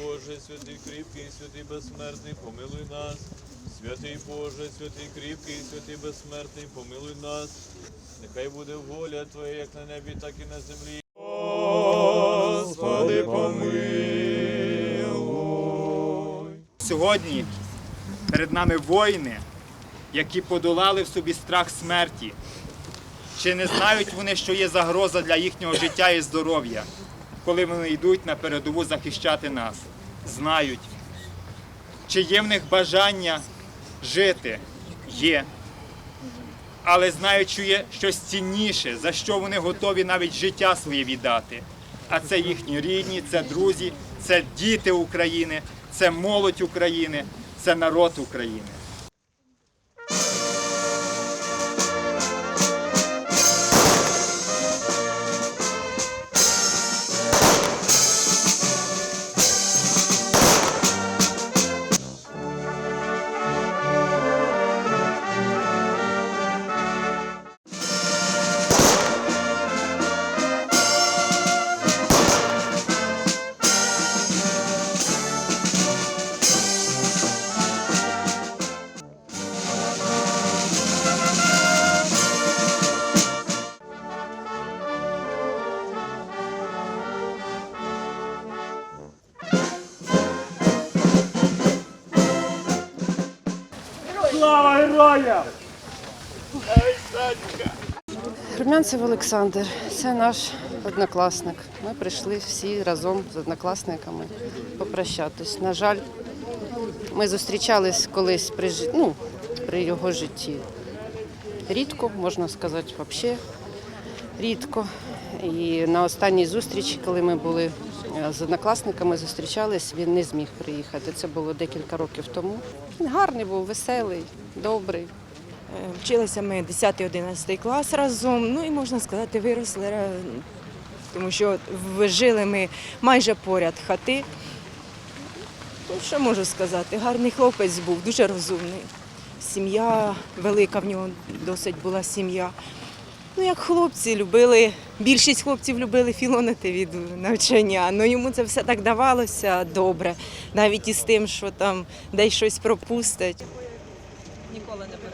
Боже, святий кріпкий, святий безсмертний, помилуй нас. Святий Боже, святий кріпкий, святий безсмертний, помилуй нас. Нехай буде воля Твоя, як на небі, так і на землі. Господи, помилуй. Сьогодні перед нами воїни, які подолали в собі страх смерті. Чи не знають вони, що є загроза для їхнього життя і здоров'я, коли вони йдуть на передову захищати нас? Знають. Чи є в них бажання жити? Є. Але знають, що є щось цінніше, за що вони готові навіть життя своє віддати. А це їхні рідні, це друзі, це діти України, це молодь України, це народ України. Румянцев Олександр, це наш однокласник. Ми прийшли всі разом з однокласниками попрощатись. На жаль, ми зустрічались колись при, ну, при його житті. Рідко, можна сказати, взагалі рідко. І на останній зустрічі, коли ми були з однокласниками, зустрічались, він не зміг приїхати. Це було декілька років тому. Він гарний був, веселий, добрий. Е, Вчилися ми 10-11 клас разом, ну і можна сказати, виросли, тому що жили ми майже поряд хати. Ну, що можу сказати? Гарний хлопець був, дуже розумний. Сім'я велика в нього досить була сім'я. Ну, як хлопці любили, більшість хлопців любили філонити від навчання. але йому це все так давалося добре, навіть із тим, що там десь щось пропустить. Ніколи не